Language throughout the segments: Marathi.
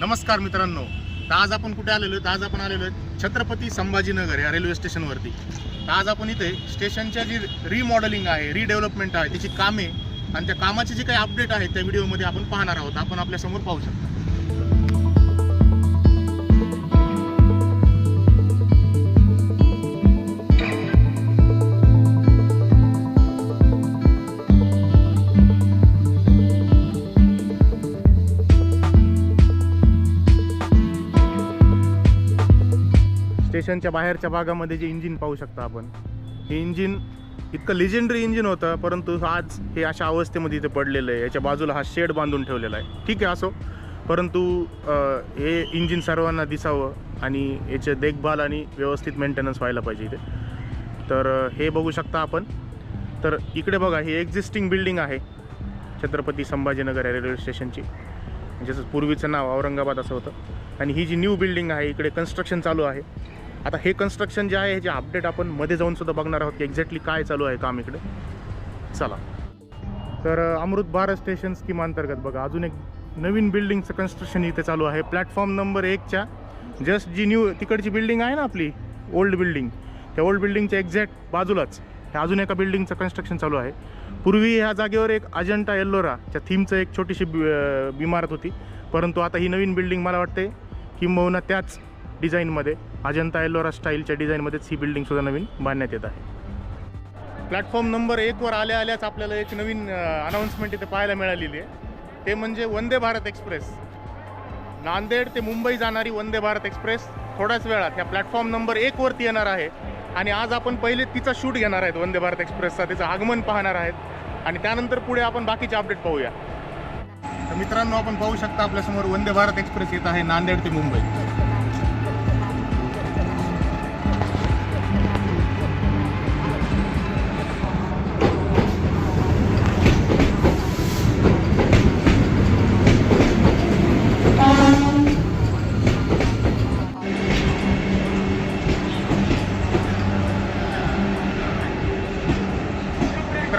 नमस्कार मित्रांनो. तर आज आपण कुठे आलेलो आहेत? आज आपण आलेलो आहेत छत्रपती संभाजीनगर या रेल्वे स्टेशनवरती तर आज आपण इथे स्टेशनच्या जी रिमॉडेलिंग आहे रिडेव्हलपमेंट आहे त्याची कामे आणि त्या कामाचे जे काही अपडेट आहेत त्या व्हिडिओमध्ये आपण पाहणार आहोत. आपण आपल्यासमोर पाहू शकता. स्टेशनच्या बाहेरच्या भागामध्ये जे इंजिन पाहू शकता आपण. हे इंजिन इतकं लिजेंडरी इंजिन होतं परंतु आज हे अशा अवस्थेमध्ये इथे पडलेलं आहे. याच्या बाजूला हा शेड बांधून ठेवलेला आहे. ठीक आहे असो. परंतु हे इंजिन सर्वांना दिसावं आणि याचे देखभाल आणि व्यवस्थित मेंटेनन्स व्हायला पाहिजे इथे. तर हे बघू शकता आपण. तर इकडे बघा ही एक्झिस्टिंग बिल्डिंग आहे. छत्रपती संभाजीनगर या रेल्वे स्टेशनची जसं पूर्वीचं नाव औरंगाबाद असं होतं. आणि ही जी न्यू बिल्डिंग आहे इकडे कन्स्ट्रक्शन चालू आहे. आता हे कन्स्ट्रक्शन जे आहे ह्याचे अपडेट आपण मध्ये जाऊन सुद्धा बघणार आहोत की एक्झॅक्टली काय चालू आहे काम इकडे. चला. तर अमृत भारत स्टेशन स्कीम अंतर्गत बघा अजून एक नवीन बिल्डिंगचं कन्स्ट्रक्शन इथे चालू आहे. प्लॅटफॉर्म नंबर एकच्या जस्ट जी न्यू तिकडची बिल्डिंग आहे ना आपली ओल्ड बिल्डिंग त्या ओल्ड बिल्डिंगच्या एक्झॅक्ट बाजूलाच ह्या अजून एका बिल्डिंगचं कन्स्ट्रक्शन चालू आहे. पूर्वी ह्या जागेवर एक अजंटा एल्लोराच्या थीमचं एक छोटीशी बि- इमारत होती. परंतु आता ही नवीन बिल्डिंग मला वाटते किंबहुना त्याच डिझाईनमध्ये अजंता एलोरा स्टाईलच्या डिझाईनमध्येच ही बिल्डिंगसुद्धा नवीन बांधण्यात येत आहे. प्लॅटफॉर्म नंबर एकवर आल्या आल्याच आपल्याला एक नवीन अनाऊन्समेंट इथे पाहायला मिळालेली आहे. ते म्हणजे वंदे भारत एक्सप्रेस. नांदेड ते मुंबई जाणारी वंदे भारत एक्सप्रेस थोड्याच वेळात ह्या प्लॅटफॉर्म नंबर एकवरती येणार आहे. आणि आज आपण पहिले तिचा शूट घेणार आहेत वंदे भारत एक्सप्रेसचा तिचं आगमन पाहणार आहेत. आणि त्यानंतर पुढे आपण बाकीचे अपडेट पाहूया. तर मित्रांनो आपण पाहू शकता आपल्यासमोर वंदे भारत एक्सप्रेस येत आहे नांदेड ते मुंबई.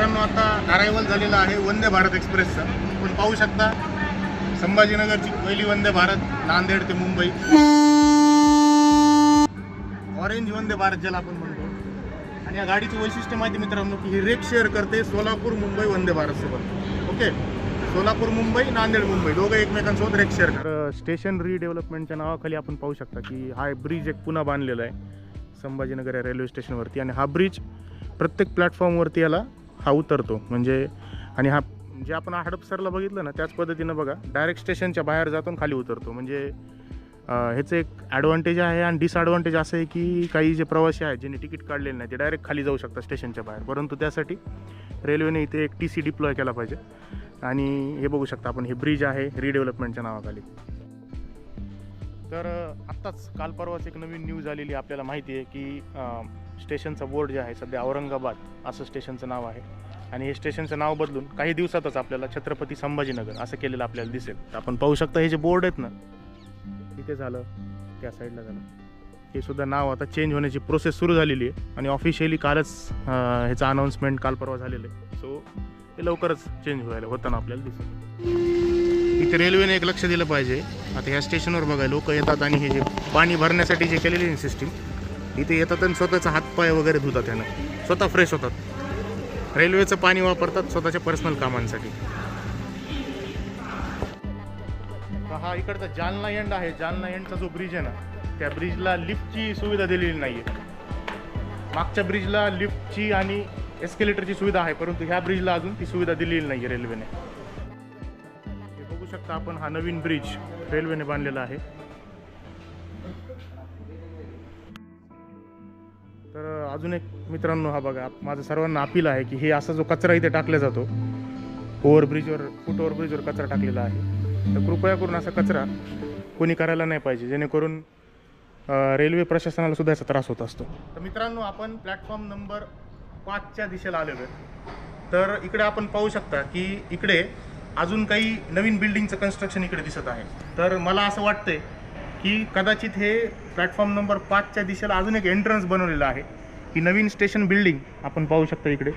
मित्रांनो आता अरायवल झालेला आहे वंदे भारत एक्सप्रेसचा. आपण पाहू शकता संभाजीनगरची पहिली वंदे भारत नांदेड ते मुंबई. ऑरेंज वंदे भारत ज्याला आपण म्हणतो. आणि या गाडीचं वैशिष्ट्य माहिती मित्रांनो की ही रेक शेअर करते सोलापूर मुंबई वंदे भारत सोबत. ओके सोलापूर मुंबई नांदेड मुंबई. दोघं एकमेकांसोबत रेक शेअर करतात. स्टेशन रिडेव्हलपमेंटच्या नावाखाली आपण पाहू शकता की हा ब्रिज एक पुन्हा बांधलेला आहे. संभाजीनगर या रेल्वे स्टेशनवरती आणि हा ब्रिज प्रत्येक प्लॅटफॉर्मवरती याला हा उतरतो. म्हणजे आणि हा जे आपण हडपसरला बघितलं ना त्याच पद्धतीनं बघा डायरेक्ट स्टेशनच्या बाहेर जातो आणि खाली उतरतो. म्हणजे ह्याचं एक ॲडव्हान्टेज आहे आणि डिसॲडव्हान्टेज असं आहे की काही जे प्रवासी आहेत ज्यांनी तिकीट काढलेलं नाही ते डायरेक्ट खाली जाऊ शकतात स्टेशनच्या बाहेर. परंतु त्यासाठी रेल्वेने इथे एक टी सी डिप्लॉय केला पाहिजे. आणि हे बघू शकता आपण हे ब्रिज आहे रिडेव्हलपमेंटच्या नावाखाली. तर आत्ताच काल परवाच एक नवीन न्यूज आलेली आपल्याला माहिती आहे की स्टेशनचा बोर्ड जे आहे सध्या औरंगाबाद असं स्टेशनचं नाव आहे. आणि हे स्टेशनचं नाव बदलून काही दिवसातच आपल्याला छत्रपती संभाजीनगर असं केलेलं आपल्याला दिसेल. तर आपण पाहू शकता हे जे बोर्ड आहेत ना तिथे झालं त्या साईडला झालं. हे सुद्धा नाव आता चेंज होण्याची प्रोसेस सुरू झालेली आहे. आणि ऑफिशियली कालच ह्याचं अनाऊन्समेंट काल परवा झालेलं आहे. सो हे लवकरच चेंज व्हायला होताना आपल्याला दिसेल. इथे रेल्वेने एक लक्ष दिलं पाहिजे. आता ह्या स्टेशनवर बघा लोक येतात आणि हे जे पाणी भरण्यासाठी जे केलेली आहे सिस्टीम इथे येतात आणि स्वतःचा हातपाय वगैरे धुतात त्यानं स्वतः फ्रेश होतात. रेल्वेचं पाणी वापरतात स्वतःच्या पर्सनल कामांसाठी. हा इकडचा जालना एंड आहे. जालना एंडचा जो ब्रिज आहे ना त्या ब्रिजला लिफ्टची सुविधा दिलेली नाही आहे मागच्या ब्रिजला लिफ्टची आणि एस्केलेटरची सुविधा आहे परंतु ह्या ब्रिजला अजून ती सुविधा दिलेली नाही आहे रेल्वेने हे बघू शकता आपण हा नवीन ब्रिज रेल्वेने बांधलेला आहे. अजून एक मित्रांनो हा बघा माझं सर्वांना अपील आहे की हे असा जो कचरा इथे टाकला जातो ओव्हरब्रिजवर फुट ओव्हरब्रिजवर कचरा टाकलेला आहे तर कृपया करून असा कचरा कोणी करायला नाही पाहिजे जेणेकरून रेल्वे प्रशासनाला सुद्धा याचा त्रास होत असतो. तर मित्रांनो आपण प्लॅटफॉर्म नंबर पाचच्या दिशेला आलेलो आहे. तर इकडे आपण पाहू शकता की इकडे अजून काही नवीन बिल्डिंगचं कन्स्ट्रक्शन इकडे दिसत आहे. तर मला असं वाटतंय की कदाचित हे प्लॅटफॉर्म नंबर पाचच्या दिशेला अजून एक एंट्रन्स बनवलेलं आहे. ही नवीन स्टेशन बिल्डिंग आपण पाहू शकता इकडे.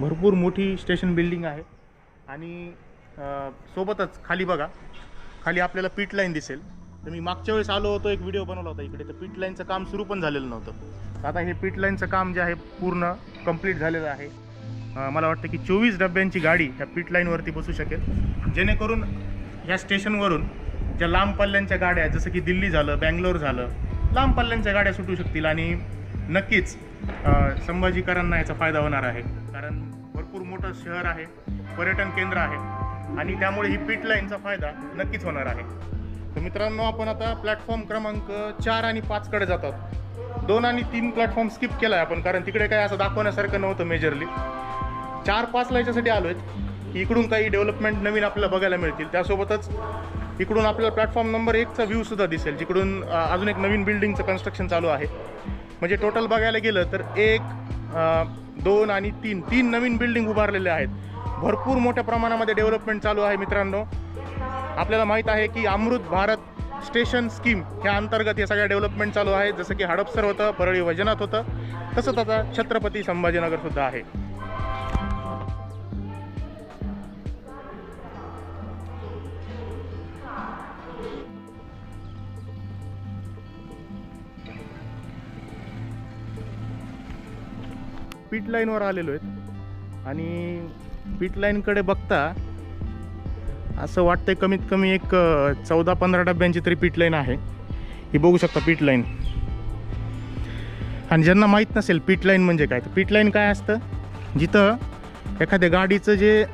भरपूर मोठी स्टेशन बिल्डिंग आहे. आणि सोबतच खाली बघा खाली आपल्याला पीट लाईन दिसेल. तर मी मागच्या वेळेस आलो होतो एक व्हिडिओ बनवला होता इकडे. तर पीट लाईनचं काम सुरू पण झालेलं नव्हतं. तर आता हे पीट लाईनचं काम जे आहे पूर्ण कंप्लीट झालेलं आहे. मला वाटतं की चोवीस डब्यांची गाडी ह्या पीट लाईनवरती बसू शकेल. जेणेकरून ह्या स्टेशनवरून ज्या लांब पल्ल्यांच्या गाड्या जसं की दिल्ली झालं बँगलोर झालं लांब पल्ल्यांच्या गाड्या सुटू शकतील. आणि नक्कीच संभाजीकरांना याचा फायदा होणार आहे. कारण भरपूर मोठं शहर आहे पर्यटन केंद्र आहे आणि त्यामुळे ही पीट लाईनचा फायदा नक्कीच होणार आहे. तर मित्रांनो आपण आता प्लॅटफॉर्म क्रमांक चार आणि पाचकडे जातात दोन आणि तीन प्लॅटफॉर्म स्किप केला आहे आपण कारण तिकडे काय असं दाखवण्यासारखं नव्हतं मेजरली चार पाचला याच्यासाठी आलो आहेत की इकडून काही डेव्हलपमेंट नवीन आपल्याला बघायला मिळतील. त्यासोबतच इकडून आपल्याला प्लॅटफॉर्म नंबर एकचा व्ह्यूसुद्धा दिसेल. जिकडून अजून एक नवीन बिल्डिंगचं कन्स्ट्रक्शन चालू आहे. म्हणजे टोटल बघायला गेलं तर एक दोन आणि तीन तीन नवीन बिल्डिंग उभारलेले आहेत. भरपूर मोठ्या प्रमाणामध्ये डेव्हलपमेंट चालू आहे मित्रांनो. आपल्याला माहीत आहे की अमृत भारत स्टेशन स्कीम ह्या अंतर्गत या सगळ्या डेव्हलपमेंट चालू आहे. जसं की हडपसर होतं परळी वैजनाथ होतं. तसंच आता छत्रपती संभाजीनगरसुद्धा आहे. पीट लाईनवर आलेलो आहेत. आणि पीट लाईनकडे बघता असं वाटतंय कमीत कमी एक चौदा पंधरा डब्यांची तरी पीट लाईन आहे. ही बघू शकता पीट लाईन आणि ज्यांना माहीत नसेल पीट लाईन म्हणजे काय तर पीट लाईन काय असतं? जिथं एखाद्या गाडीचं जे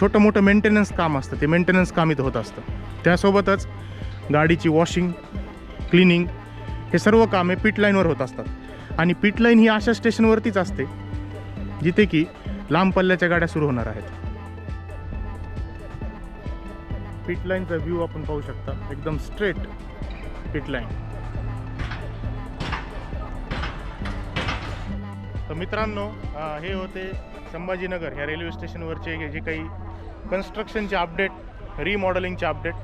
छोटं मोठं मेंटेनन्स काम असतं ते मेंटेनन्स काम इथं होत असतं. त्यासोबतच गाडीची वॉशिंग क्लिनिंग हे सर्व कामे पीट लाईनवर होत असतात. आणि पीट लाईन ही अशा स्टेशनवरतीच असते जिथे की लांब पल्ल्याच्या गाड्या सुरू होणार आहेत. पीट लाईनचा व्ह्यू आपण पाहू शकता. एकदम स्ट्रेट पीट लाईन तर मित्रांनो हे होते संभाजीनगर. ह्या रेल्वे स्टेशनवरचे जे काही कन्स्ट्रक्शनचे अपडेट रिमॉडेलिंगचे अपडेट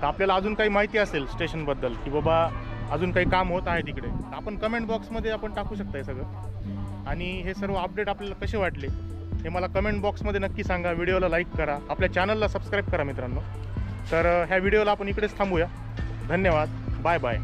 तर आपल्याला अजून काही माहिती असेल स्टेशनबद्दल की बाबा अजून काही काम होत आहे तिकडे. आपण कमेंट बॉक्समध्ये आपण टाकू शकताय सगळं. आणि हे सर्व अपडेट आपल्याला कसे वाटले हे मला कमेंट बॉक्समध्ये नक्की सांगा. व्हिडिओला लाईक करा. आपल्या चॅनलला सबस्क्राईब करा मित्रांनो. तर ह्या व्हिडिओला आपण इकडेच थांबूया. धन्यवाद. Bye bye